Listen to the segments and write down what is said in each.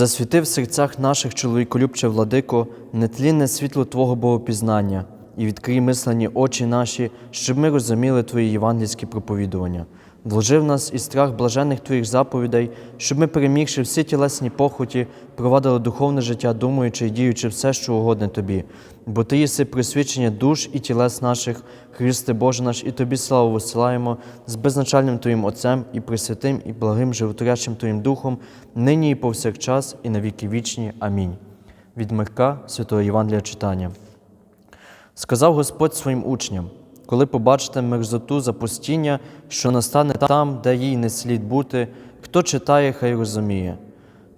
Засвіти в серцях наших чоловіколюбче владико, нетлінне світло Твого Богопізнання, і відкрий мислені очі наші, щоб ми розуміли Твої євангельські проповідування. Вложи в нас і страх блажених Твоїх заповідей, щоб ми, перемігши всі тілесні похоті, провадили духовне життя, думаючи і діючи все, що угодне Тобі. Бо Ти єси присвячення душ і тілес наших, Христе Боже наш, і Тобі славу висилаємо з безначальним Твоїм Отцем і Пресвятим, і благим животворячим Твоїм Духом, нині і повсякчас, і на віки вічні. Амінь. Від Мирка Святого Євангелія читання. Сказав Господь своїм учням: коли побачите мерзоту запустіння, що настане там, де їй не слід бути, хто читає, хай розуміє.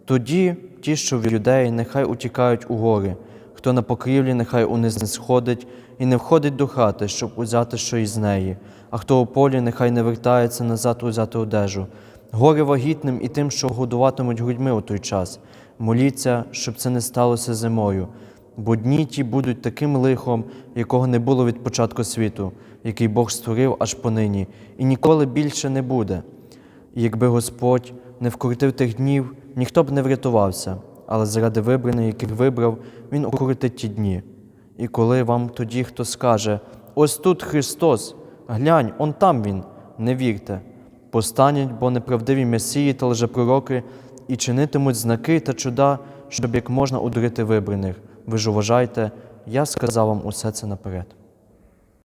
Тоді ті, що в юдеї, нехай утікають у гори, хто на покрівлі, нехай униз не сходить і не входить до хати, щоб узяти що із неї, а хто у полі, нехай не вертається назад узяти одежу. Горе вагітним і тим, що годуватимуть грудьми у той час. Моліться, щоб це не сталося зимою бо дні ті будуть таким лихом, якого не було від початку світу, який Бог створив аж понині, і ніколи більше не буде. І якби Господь не вкоротив тих днів, ніхто б не врятувався, але заради вибраних, яких вибрав, Він укоротить ті дні. І коли вам тоді хто скаже: ось тут Христос, глянь, он там Він, не вірте. Постануть, бо неправдиві месії та лжепророки і чинитимуть знаки та чуда, щоб як можна удурити вибраних. Ви ж уважайте, я сказав вам усе це наперед.